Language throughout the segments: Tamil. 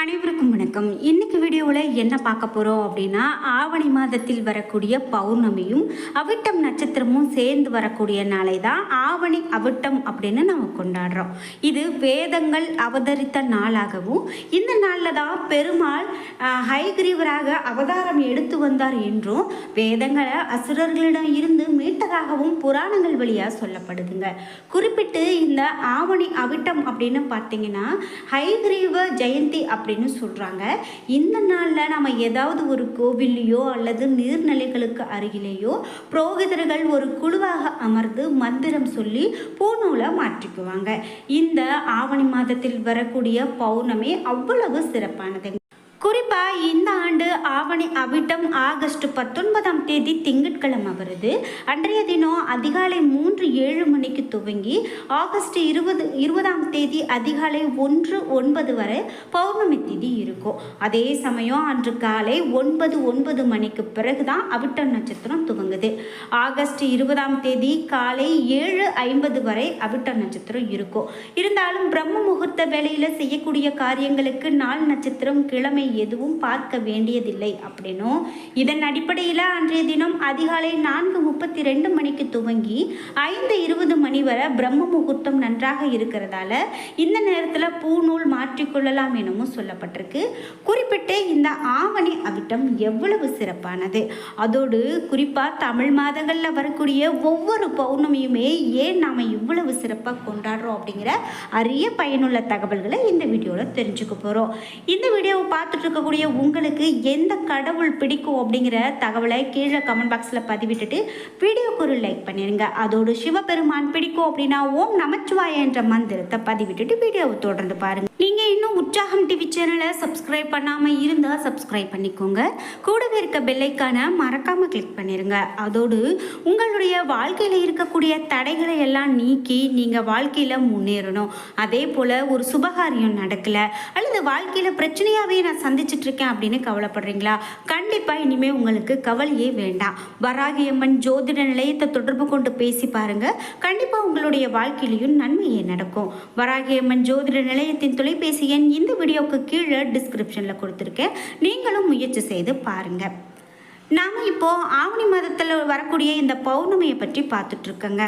அனைவருக்கும் வணக்கம். இன்னைக்கு வீடியோவில் என்ன பார்க்க போகிறோம் அப்படின்னா ஆவணி மாதத்தில் வரக்கூடிய பௌர்ணமியும் அவிட்டம் நட்சத்திரமும் சேர்ந்து வரக்கூடிய நாளை தான் ஆவணி அவிட்டம் அப்படின்னு நம்ம கொண்டாடுறோம். இது வேதங்கள் அவதரித்த நாளாகவும் இந்த நாளில் தான் பெருமாள் ஹைகிரீவராக அவதாரம் எடுத்து வந்தார் என்றும் வேதங்களை அசுரர்களிடம் இருந்து மீட்டதாகவும் புராணங்கள் வழியாக சொல்லப்படுதுங்க. குறிப்பிட்டு இந்த ஆவணி அவிட்டம் அப்படின்னு பார்த்தீங்கன்னா ஹைகிரீவ ஜெயந்தி அப்படின்னு சொல்கிறாங்க இந்த நாளில் நம்ம ஏதாவது ஒரு கோவில்லையோ அல்லது நீர்நிலைகளுக்கு அருகிலேயோ புரோகிதர்கள் ஒரு குழுவாக அமர்ந்து மந்திரம் சொல்லி பூநூலை மாற்றிக்குவாங்க. இந்த ஆவணி மாதத்தில் வரக்கூடிய பௌர்ணமி அவ்வளவு சிறப்பானது. குறிப்பாக இந்த ஆண்டு ஆவணி அவிட்டம் ஆகஸ்ட் பத்தொன்பதாம் தேதி திங்கட்கிழமை வருது. அன்றைய தினம் அதிகாலை மூன்று ஏழு மணிக்கு துவங்கி ஆகஸ்ட் இருபது இருபதாம் தேதி அதிகாலை ஒன்று ஒன்பது வரை பௌர்ணமி திதி இருக்கும். அதே சமயம் அன்று காலை ஒன்பது ஒன்பது மணிக்கு பிறகு தான் அவிட்டம் நட்சத்திரம் துவங்குது. ஆகஸ்ட் இருபதாம் தேதி காலை ஏழு ஐம்பது வரை அவிட்டம் நட்சத்திரம் இருக்கும். இருந்தாலும் பிரம்ம முகூர்த்த வேலையில் செய்யக்கூடிய காரியங்களுக்கு நாள் நட்சத்திரம் கிழமை எதுவும் பார்க்க வேண்டியதில்லை அப்படின்னும். இதன் அடிப்படையில் அன்றைய தினம் அதிகாலை நான்கு முப்பத்தி ரெண்டு மணிக்கு துவங்கி ஐந்து இருபது மணி வரை பிரம்ம முகூர்த்தம் நன்றாக இருக்கிறதால இந்த நேரத்தில் பூநூல் மாற்றிக்கொள்ளலாம் எனவும் சொல்லப்பட்டிருக்கு. குறிப்பிட்டு இந்த ஆவணி அவிட்டம் எவ்வளவு சிறப்பானது? அதோடு குறிப்பாக தமிழ் மாதங்களில் வரக்கூடிய ஒவ்வொரு பௌர்ணமியுமே ஏன் நாம் இவ்வளவு சிறப்பாக கொண்டாடுறோம் அப்படிங்கிற அரிய பயனுள்ள தகவல்களை இந்த வீடியோவில் தெரிஞ்சுக்க போகிறோம் இந்த வீடியோவை பார்த்து இருக்கக்கூடிய உங்களுக்கு எந்த கடவுள் பிடிக்கும் அப்படிங்கிற தகவலை கீழே கமெண்ட் பாக்ஸில் பதிவிட்டுட்டு வீடியோக்கு ஒரு லைக் பண்ணிடுங்க அதோடு சிவபெருமான் பிடிக்கும் அப்படின்னா ஓம் நமச்சிவாய என்ற மந்திரத்தை பதிவிட்டுட்டு வீடியோவை தொடர்ந்து பாருங்க. நீங்கள் இன்னும் உற்சாகம் டிவி சேனலை சப்ஸ்கிரைப் பண்ணாமல் இருந்தால் சப்ஸ்கிரைப் பண்ணிக்கோங்க. கூடவே இருக்க பெல்லைக்கான மறக்காமல் கிளிக் பண்ணிடுங்க அதோடு உங்களுடைய வாழ்க்கையில் இருக்கக்கூடிய தடைகளை எல்லாம் நீக்கி நீங்கள் வாழ்க்கையில் முன்னேறணும். அதே போல் ஒரு சுபகாரியம் நடக்கலை அல்லது வாழ்க்கையில் பிரச்சனையாகவே நான் சந்திச்சிட்டு இருக்கேன் அப்படின்னு கவலைப்படுறீங்களா? கண்டிப்பாக இனிமேல் உங்களுக்கு கவலையே வேண்டாம். வராகியம்மன் ஜோதிட நிலையத்தை தொடர்பு கொண்டு பேசி பாருங்கள் கண்டிப்பாக உங்களுடைய வாழ்க்கையிலையும் நன்மையே நடக்கும். வராகியம்மன் ஜோதிட நிலையத்தின் தொலைபேசி எண் இந்த வீடியோவுக்கு கீழே டிஸ்கிரிப்ஷனில் கொடுத்துருக்கேன். நீங்களும் முயற்சி செய்து பாருங்கள் நாம் இப்போ ஆவணி மாதத்தில் வரக்கூடிய இந்த பௌர்ணமியை பற்றி பார்த்துட்ருக்கோங்க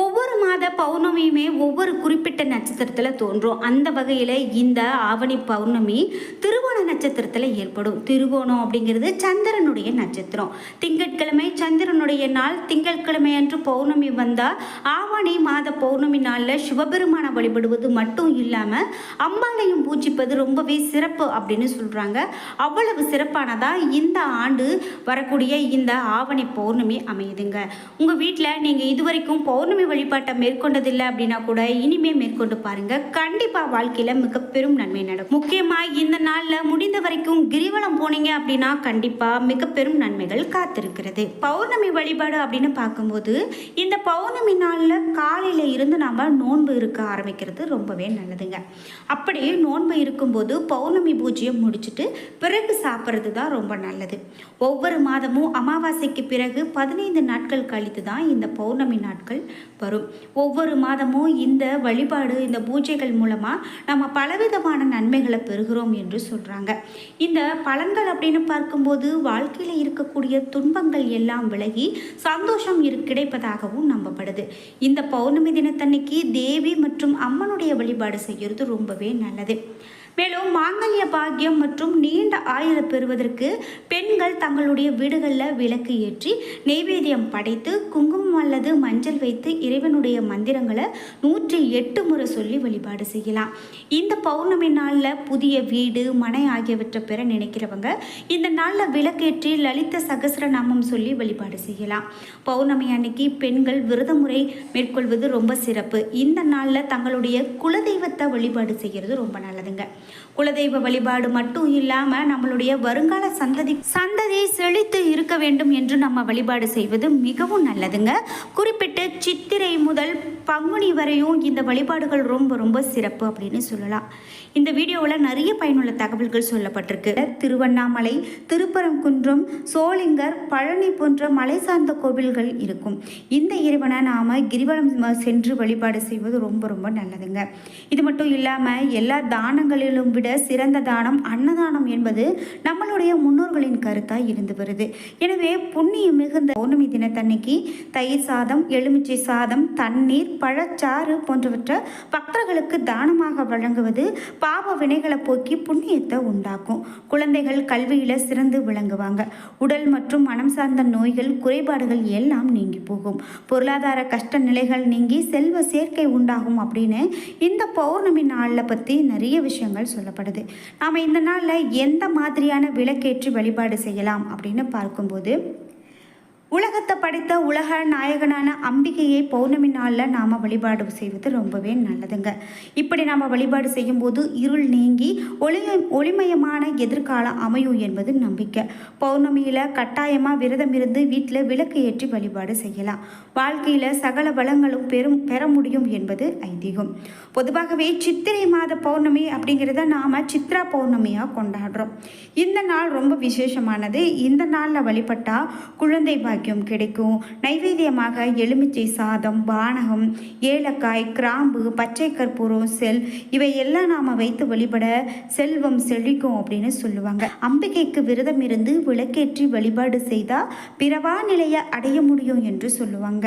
ஒவ்வொரு மாத பௌர்ணமியுமே ஒவ்வொரு குறிப்பிட்ட நட்சத்திரத்தில் தோன்றும். அந்த வகையில் இந்த ஆவணி பௌர்ணமி திருவோண நட்சத்திரத்தில் ஏற்படும். திருவோணம் அப்படிங்கிறது சந்திரனுடைய நட்சத்திரம். திங்கட்கிழமை சந்திரனுடைய நாள் திங்கட்கிழமை அன்று பௌர்ணமி வந்தால் ஆவணி மாத பௌர்ணமி நாளில் சிவபெருமானை வழிபடுவது மட்டும் இல்லாமல் அம்பாலையும் பூஜிப்பது ரொம்பவே சிறப்பு அப்படின்னு சொல்கிறாங்க அவ்வளவு சிறப்பானதாக இந்த ஆண்டு வரக்கூடிய இந்த ஆவணி பௌர்ணமி அமையுதுங்க. உங்கள் வீட்டில் நீங்கள் இதுவரைக்கும் பௌர்ணமி வழிபாட்டை மேற்கொண்டதில்லை அப்படின்னா கூட இனிமே மேற்கொண்டு பாருங்க. கண்டிப்பாக வாழ்க்கையில் மிக பெரும் நன்மை நடக்கும். முக்கியமாக இந்த நாளில் முடிந்த வரைக்கும் கிரிவலம் போனீங்க அப்படின்னா கண்டிப்பாக மிக பெரும் நன்மைகள் காத்திருக்கிறது. பௌர்ணமி வழிபாடு அப்படின்னு பார்க்கும்போது இந்த பௌர்ணமி நாளில் காலையில் இருந்து நாம் நோன்பு இருக்க ஆரம்பிக்கிறது ரொம்பவே நல்லதுங்க. அப்படி நோன்பு இருக்கும்போது பௌர்ணமி பூஜையை முடிச்சுட்டு பிறகு சாப்பிட்றது தான் ரொம்ப நல்லது. ஒவ்வொரு மாதமும் அமாவாசைக்கு பிறகு பதினைந்து நாட்கள் கழித்து தான் இந்த பௌர்ணமி நாட்கள் வரும். ஒவ்வொரு மாதமும் இந்த வழிபாடு இந்த பூஜைகள் மூலமாக நம்ம பலவிதமான நன்மைகளை பெறுகிறோம் என்று சொல்கிறாங்க இந்த பலன்கள் அப்படின்னு பார்க்கும்போது வாழ்க்கையில் இருக்கக்கூடிய துன்பங்கள் எல்லாம் விலகி சந்தோஷம் இரு கிடைப்பதாகவும் நம்பப்படுது. இந்த பௌர்ணமி தினத்தன்னைக்கு தேவி மற்றும் அம்மனுடைய வழிபாடு செய்கிறது ரொம்பவே நல்லது. மேலும் மாங்கல்ய பாக்கியம் மற்றும் நீண்ட ஆயுள பெறுவதற்கு பெண்கள் தங்களுடைய வீடுகளில் விளக்கு ஏற்றி நெய்வேத்தியம் படைத்து குங்குமம் அல்லது மஞ்சள் வைத்து இறைவனுடைய மந்திரங்களை நூற்றி எட்டு முறை சொல்லி வழிபாடு செய்யலாம். இந்த பௌர்ணமி நாளில் புதிய வீடு மனை ஆகியவற்றை பெற நினைக்கிறவங்க இந்த நாளில் விளக்கேற்றி லலித சகஸ்ரநாமம் சொல்லி வழிபாடு செய்யலாம். பௌர்ணமி அன்னைக்கு பெண்கள் விரத முறை மேற்கொள்வது ரொம்ப சிறப்பு. இந்த நாளில் தங்களுடைய குலதெய்வத்தை வழிபாடு செய்கிறது ரொம்ப நல்லதுங்க. குலதெய்வ வழிபாடு மட்டும் இல்லாமல் நம்மளுடைய வருங்கால சந்ததி சந்ததி செழித்து இருக்க வேண்டும் என்று நம்ம வழிபாடு செய்வது மிகவும் நல்லதுங்க. குறிப்பிட்டு சித்திரை முதல் பங்குனி வரையும் இந்த வழிபாடுகள் ரொம்ப ரொம்ப சிறப்பு அப்படின்னு சொல்லலாம். இந்த வீடியோவில் நிறைய பயனுள்ள தகவல்கள் சொல்லப்பட்டிருக்கு. திருவண்ணாமலை திருப்பரங்குன்றம் சோளிங்கர் பழனி போன்ற மலை சார்ந்த கோவில்கள் இருக்கும். இந்த இறைவனை நாம் கிரிவலம் சென்று வழிபாடு செய்வது ரொம்ப ரொம்ப நல்லதுங்க. இது மட்டும் இல்லாமல் எல்லா தானங்களிலும் விட சிறந்த தானம் அன்னதானம் என்பது நம்மளுடைய முன்னோர்களின் கருத்தாக இருந்து வருது. எனவே புண்ணியம் மிகுந்த பௌர்ணமி தினத்தன்னைக்கு தயிர் சாதம் எலுமிச்சை சாதம் தண்ணீர் பழச்சாறு போன்றவற்றை பக்தர்களுக்கு தானமாக வழங்குவது பாவ வினைகளை போக்கி புண்ணியத்தை உண்டாக்கும். குழந்தைகள் கல்வியில் சிறந்து விளங்குவாங்க. உடல் மற்றும் மனம் சார்ந்த நோய்கள் குறைபாடுகள் எல்லாம் நீங்கி போகும். பொருளாதார கஷ்ட நிலைகள் நீங்கி செல்வ சேர்க்கை உண்டாகும் அப்படின்னு இந்த பௌர்ணமி நாளில் பற்றி நிறைய விஷயங்கள் சொல்லப்படுது. நாம் இந்த நாளில் எந்த மாதிரியான விளக்கேற்றி வழிபாடு செய்யலாம் அப்படின்னு பார்க்கும்போது உலகத்தை படைத்த உலக நாயகனான அம்பிகையை பௌர்ணமி நாளில் நாம் வழிபாடு செய்வது ரொம்பவே நல்லதுங்க. இப்படி நாம் வழிபாடு செய்யும்போது இருள் நீங்கி ஒளி ஒளிமயமான எதிர்காலம் அமையும் என்பது நம்பிக்கை. பௌர்ணமியில் கட்டாயமாக விரதம் இருந்து வீட்டில் விளக்கு ஏற்றி வழிபாடு செய்யலாம். வாழ்க்கையில் சகல வளங்களும் பெரும் பெற முடியும் என்பது ஐதீகம். பொதுவாகவே சித்திரை மாத பௌர்ணமி அப்படிங்கிறத நாம் சித்ரா பௌர்ணமியாக கொண்டாடுறோம். இந்த நாள் ரொம்ப விசேஷமானது. இந்த நாளில் வழிபட்டால் குழந்தை பாக்கியம் கிடைக்கும். நைவேத்தியமாக எலுமிச்சை சாதம் பானகம் ஏலக்காய் கிராம்பு பச்சை கற்பூரம் செல் இவை எல்லாம் நாம் வைத்து வழிபட செல்வம் செழிக்கும் அப்படின்னு சொல்லுவாங்க. அம்பிகைக்கு விரதம் இருந்து விளக்கேற்றி வழிபாடு செய்தால் பிறவா நிலையை அடைய முடியும் என்று சொல்லுவாங்க.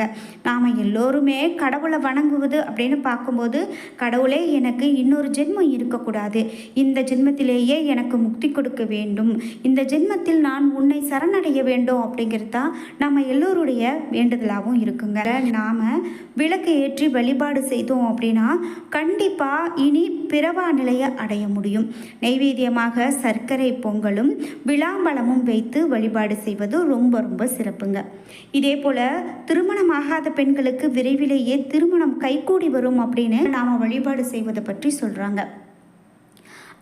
நாம் எல்லோருமே கடவுளை வணங்குவது அப்படின்னு பார்க்கும்போது கடவுளே எனக்கு இன்னொரு ஜென்மம் இருக்கக்கூடாது. இந்த ஜென்மத்திலேயே எனக்கு முக்தி கொடுக்க வேண்டும். இந்த ஜென்மத்தில் நான் உன்னை சரணடைய வேண்டும் அப்படிங்கிறது தான் நம்ம எல்லோருடைய வேண்டுதலாகவும் இருக்குங்க. நாம் விளக்கு ஏற்றி வழிபாடு செய்தோம் அப்படின்னா கண்டிப்பாக இனி பிறவா நிலையை அடைய முடியும். நைவேத்தியமாக சர்க்கரை பொங்கலும் விளாம்பழமும் வைத்து வழிபாடு செய்வது ரொம்ப ரொம்ப சிறப்புங்க. இதே போல் திருமணமாகாத பெண்களுக்கு விரைவிலேயே திருமணம் கைகூடி வரும் அப்படின்னு நாம் வழிபாடு செய்வதை பற்றி சொல்கிறாங்க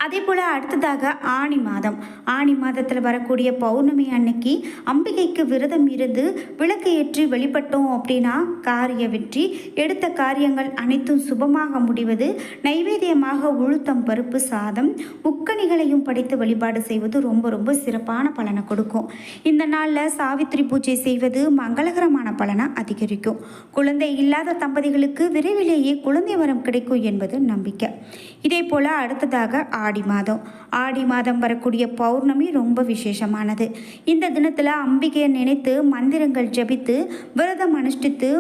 அதே போல் அடுத்ததாக ஆணி மாதம். ஆணி மாதத்தில் வரக்கூடிய பௌர்ணமி அன்னைக்கு அம்பிகைக்கு விரதம் இருந்து விளக்கு ஏற்றி வெளிப்பட்டோம் அப்படின்னா காரிய வெற்றி. எடுத்த காரியங்கள் அனைத்தும் சுபமாக முடிவது நைவேத்தியமாக உளுத்தம் பருப்பு சாதம் உக்கணிகளையும் படைத்து வழிபாடு செய்வது ரொம்ப ரொம்ப சிறப்பான பலனை கொடுக்கும். இந்த நாளில் சாவித்திரி பூஜை செய்வது மங்களகரமான பலனை அதிகரிக்கும். குழந்தை இல்லாத தம்பதிகளுக்கு விரைவிலேயே குழந்தை வரம் கிடைக்கும் என்பது நம்பிக்கை. இதே போல் அடுத்ததாக ஆடி மாதம். ஆடி மாதம் வரக்கூடிய பௌர்ணமி ரொம்ப விசேஷமானது. இந்த தினத்தில் அம்பிகையை நினைத்து மந்திரங்கள் ஜபித்து விரதம் அனுஷ்டித்து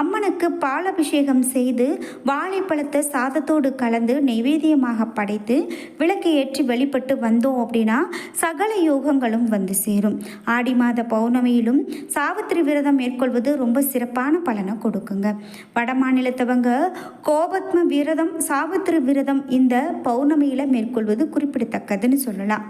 அம்மனுக்கு பாலபிஷேகம் செய்து வாழைப்பழத்தை சாதத்தோடு கலந்து நைவேத்தியமாக படைத்து விளக்கு ஏற்றி வெளிப்பட்டு வந்தோம் அப்படின்னா சகல யோகங்களும் வந்து சேரும். ஆடி மாத பௌர்ணமியிலும் சாவித்திரி விரதம் மேற்கொள்வது ரொம்ப சிறப்பான பலனை கொடுக்குங்க. வட மாநிலத்தவங்க கோபத்ம விரதம் சாவித்திரி விரதம் இந்த பௌர்ணமியில் மேற்கொள்வது குறிப்பிடத்தக்கதுன்னு சொல்லலாம்.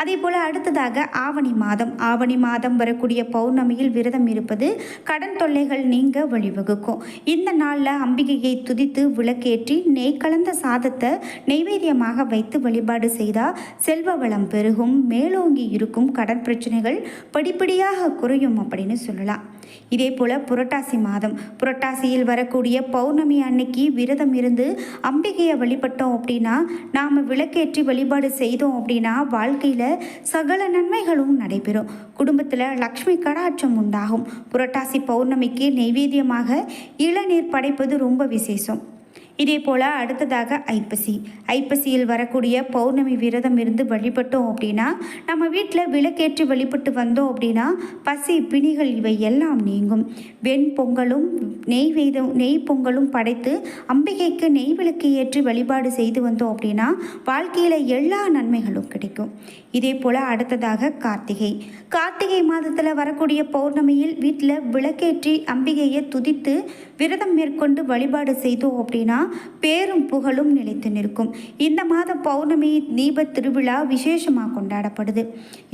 அதே போல் அடுத்ததாக ஆவணி மாதம். ஆவணி மாதம் வரக்கூடிய பௌர்ணமியில் விரதம் இருப்பது கடன் தொல்லைகள் நீங்க வழிவகுக்கும். இந்த நாளில் அம்பிகையை துதித்து விளக்கேற்றி நெய் கலந்த சாதத்தை நெய்வேத்தியமாக வைத்து வழிபாடு செய்தால் செல்வ வளம் பெருகும் மேலோங்கி இருக்கும் கடன் பிரச்சனைகள் படிப்படியாக குறையும் அப்படின்னு சொல்லலாம். இதே போல் புரட்டாசி மாதம். புரட்டாசியில் வரக்கூடிய பௌர்ணமி அன்னைக்கு விரதம் இருந்து அம்பிகையை வழிபட்டோம் அப்படின்னா நாம் விளக்கேற்றி வழிபாடு செய்தோம் அப்படின்னா வாழ்க்கையில் சகல நன்மைகளும் நடைபெறும். குடும்பத்தில் லக்ஷ்மி கடாட்சம் உண்டாகும். புரட்டாசி பௌர்ணமிக்கு நெய்வேத்தியமாக இளநீர் படைப்பது ரொம்ப விசேஷம். இதே போல் அடுத்ததாக ஐப்பசி. ஐப்பசியில் வரக்கூடிய பௌர்ணமி விரதம் இருந்து வழிபட்டோம் அப்படின்னா நம்ம வீட்டில் விளக்கேற்றி வழிபட்டு வந்தோம் அப்படின்னா பசி பிணிகள் இவை எல்லாம் நீங்கும். வெண் பொங்கலும் நெய் வேதம் நெய் பொங்கலும் படைத்து அம்பிகைக்கு நெய் விளக்கு ஏற்றி வழிபாடு செய்து வந்தோம் அப்படின்னா வாழ்க்கையில் எல்லா நன்மைகளும் கிடைக்கும். இதே போல் அடுத்ததாக கார்த்திகை. கார்த்திகை மாதத்தில் வரக்கூடிய பௌர்ணமியில் வீட்டில் விளக்கேற்றி அம்பிகையை துதித்து விரதம் மேற்கொண்டு வழிபாடு செய்தோம் அப்படின்னா பேரும் புகழும் நிலைத்து நிற்கும். இந்த மாத பௌர்ணமி தீப திருவிழா விசேஷமாக கொண்டாடப்படுது.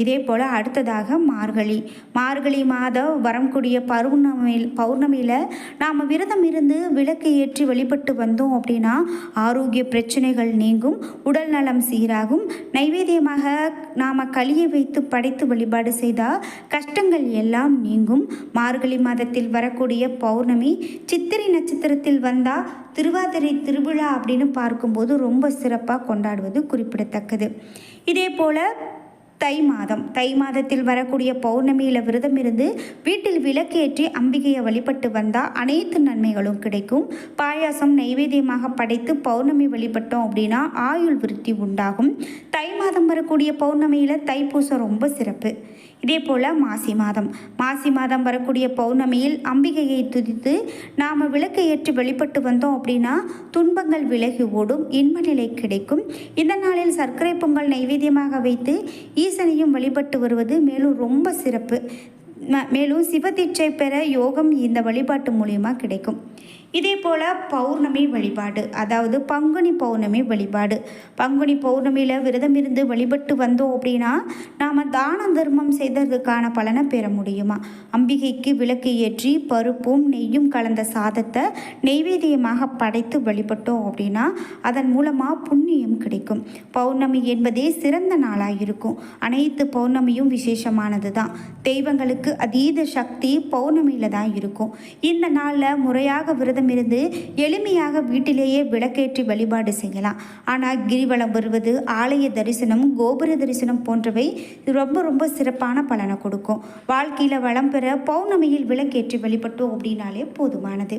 இதே போல் அடுத்ததாக மார்கழி. மார்கழி மாதம் வரக்கூடிய பௌர்ணமி பௌர்ணமியில் நாம் விரதம் இருந்து விளக்கு ஏற்றி வழிபட்டு வந்தோம் அப்படின்னா ஆரோக்கிய பிரச்சனைகள் நீங்கும் உடல் நலம் சீராகும். நைவேத்தியமாக நாம் களியை வைத்து படைத்து வழிபாடு செய்தால் கஷ்டங்கள் எல்லாம் நீங்கும். மார்கழி மாதத்தில் வரக்கூடிய பௌர்ணமி சித்திரை நட்சத்திரத்தில் வந்தால் திருவாதிரை திருவிழா அப்படின்னு பார்க்கும்போது ரொம்ப சிறப்பாக கொண்டாடுவது குறிப்பிடத்தக்கது. இதே போல் தை மாதம். தை மாதத்தில் வரக்கூடிய பௌர்ணமியில் விரதம் இருந்து வீட்டில் விளக்கேற்றி அம்பிகையை வழிபட்டு வந்தால் அனைத்து நன்மைகளும் கிடைக்கும். பாயாசம் நைவேத்தியமாக படைத்து பௌர்ணமி வழிபட்டோம் அப்படின்னா ஆயுள் விருத்தி உண்டாகும். தை மாதம் வரக்கூடிய பௌர்ணமியில் தைப்பூசம் ரொம்ப சிறப்பு. இதே போல் மாசி மாதம். மாசி மாதம் வரக்கூடிய பௌர்ணமியில் அம்பிகையை துதித்து நாம் விளக்கை ஏற்றி வழிபட்டு வந்தோம் அப்படின்னா துன்பங்கள் விலகி ஓடும் இன்ப நிலை கிடைக்கும். இந்த நாளில் சர்க்கரை பொங்கல் நைவேத்தியமாக வைத்து ஈசனையும் வழிபட்டு வருவது மேலும் ரொம்ப சிறப்பு. மேலும் சிவதீட்சை பெற யோகம் இந்த வழிபாட்டு மூலியமாக கிடைக்கும். இதே போல் பௌர்ணமி வழிபாடு அதாவது பங்குனி பௌர்ணமி வழிபாடு. பங்குனி பௌர்ணமியில் விரதம் இருந்து வழிபட்டு வந்தோம் அப்படின்னா நாம் தான தர்மம் செய்ததுக்கான பலனை பெற முடியுமா? அம்பிகைக்கு விளக்கு ஏற்றி பருப்பும் நெய்யும் கலந்த சாதத்தை நெய்வேதியமாக படைத்து வழிபட்டோம் அப்படின்னா அதன் மூலமாக புண்ணியம் கிடைக்கும். பௌர்ணமி என்பதே சிறந்த நாளாக இருக்கும். அனைத்து பௌர்ணமியும் விசேஷமானது தான் தெய்வங்களுக்கு அதீத சக்தி பௌர்ணமியில் தான் இருக்கும். இந்த நாளில் முறையாக விரதம் இருந்து எளிமையாக வீட்டிலேயே விளக்கேற்றி வழிபாடு செய்யலாம். ஆனால் கிரிவலம் வருவது ஆலய தரிசனம் கோபுர தரிசனம் போன்றவை ரொம்ப ரொம்ப சிறப்பான பலனை கொடுக்கும். வாழ்க்கையில் வளம் பெற பௌர்ணமியில் விளக்கேற்றி வழிபட்டோம் அப்படின்னாலே போதுமானது.